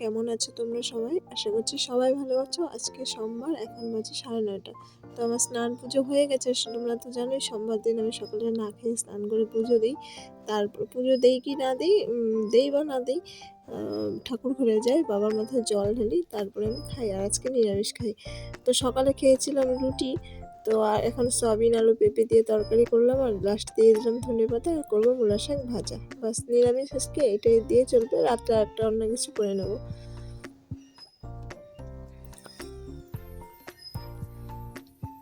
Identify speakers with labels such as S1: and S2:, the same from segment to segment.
S1: কেমন আছো তোমরা সবাই? আশা করছি সবাই ভালো আছো। আজকে সোমবার, এখন বাজে সাড়ে নয়টা। তো আমার স্নান পুজো হয়ে গেছে, তোমরা তো জানোই সোমবার দিন আমি সকালে না খেয়ে স্নান করে পুজো দিই। তারপর পুজো দেই কি না দিই দেই বা না দিই ঠাকুর ঘুরে যাই, বাবার মাথায় জল ঢালি, তারপরে আমি খাই, আর আজকে নিরামিষ খাই। তো সকালে খেয়েছিলাম রুটি তো আর এখন সয়াবিন, আলু, পেঁপে দিয়ে তরকারি করলাম আর লাস্ট দিয়ে দিলাম ধনে পাতা আর করব মূলা শাক ভাজা। বাস নিরামিষ আজকে এটাই দিয়ে চলবে, রাত্রে একটা অন্য কিছু করে নেব।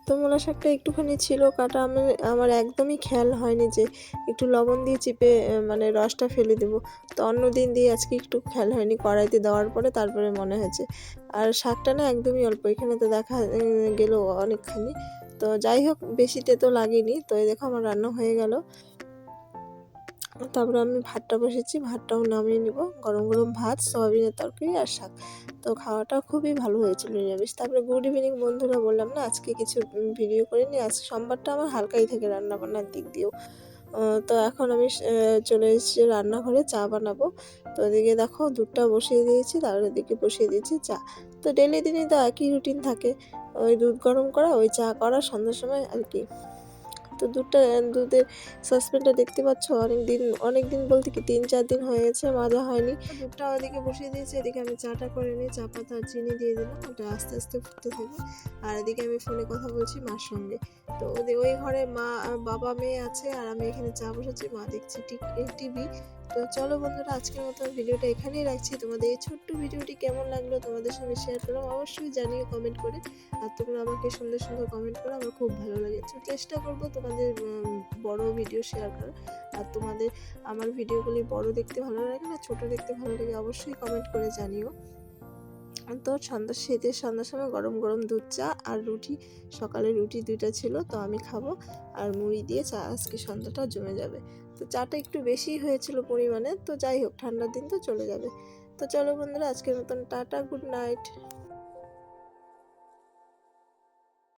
S1: তো মূলা শাকটা একটুখানি ছিল, কাটা আমার আমার একদমই খেয়াল হয়নি যে একটু লবণ দিয়ে চিপে মানে রসটা ফেলে দেবো। তো অন্য দিন দিয়ে আজকে একটু খেয়াল হয়নি, কড়াইতে দেওয়ার পরে তারপরে মনে হয়েছে। আর শাকটা না একদমই অল্প, এখানে তো দেখা গেল অনেকখানি। তো যাই হোক, বেশিতে তো লাগেনি। তো এই দেখো আমার রান্না হয়ে গেল। তারপরে আমি ভাতটা বসেছি, ভাতটাও নামিয়ে নিব। গরম গরম ভাত, সয়াবিনের তরকারি আর শাক। তো খাওয়াটা খুবই ভালো হয়েছিল, নিরামিষ। তারপরে গুড ইভিনিং বন্ধুরা বললাম না, আজকে কিছু ভিডিও করিনি। আজকে সোমবারটা আমার হালকাই থাকে রান্না বান্নার দিক দিয়েও। তো এখন আমি চলে এসেছি রান্নাঘরে, চা বানাবো। তো ওদিকে দেখো দুধটা বসিয়ে দিয়েছি তার ওদিকে বসিয়ে দিয়েছি চা। তো ডেলি দিনই তো একই রুটিন থাকে। ওই দুধ গরম করা ওই চা করা সন্ধ্যার সময় আর কি। তো দুধটা দুধের সাসপেনটা দেখতে পাচ্ছ অনেক দিন অনেক দিন বলতে কি তিন, চার দিন হয়ে গেছে মাজা হয়নি। দুধটা ওদিকে বসিয়ে দিয়েছি, এদিকে আমি চাটা করে নিই, চা পাতা আর চিনি দিয়ে দিলাম, ওটা আস্তে আস্তে ফুটতে থাকবে। আর এদিকে আমি ফোনে কথা বলছি মার সঙ্গে। তো ওদের ওই ঘরে মা, বাবা, মেয়ে আছে, আর আমি এখানে চা বসেছি মা দেখছি টিভি। তো চলো বন্ধুরা, আজকের মতো ভিডিওটা এখানেই রাখছি। তোমাদের এই ছোট্ট ভিডিওটি কেমন লাগল তোমাদের সঙ্গে শেয়ার করলাম, অবশ্যই জানিও কমেন্ট করে। আর তোমরা আমাকে সুন্দর সুন্দর কমেন্ট করো, আমার খুব ভালো লাগে। চেষ্টা করব তোমাদের বড় ভিডিও শেয়ার করার আর তোমাদের আমার ভিডিওগুলি বড় দেখতে ভালো লাগে না, ছোট দেখতে ভালো লাগে অবশ্যই কমেন্ট করে জানিও। তো সন্ধ্যা শীতের সন্ধ্যার সময় গরম গরম দুধ চা আর রুটি, সকালে রুটি দুইটা ছিল, তো আমি খাব। আর মুড়ি দিয়ে চা, আজকে সন্ধ্যাটা জমে যাবে। তো চাটা একটু বেশি হয়েছিল পরিমাণে, তো যাই হোক, ঠান্ডার দিন তো চলে যাবে। তো চলো বন্ধুরা, আজকের মতন টাটা গুড নাইট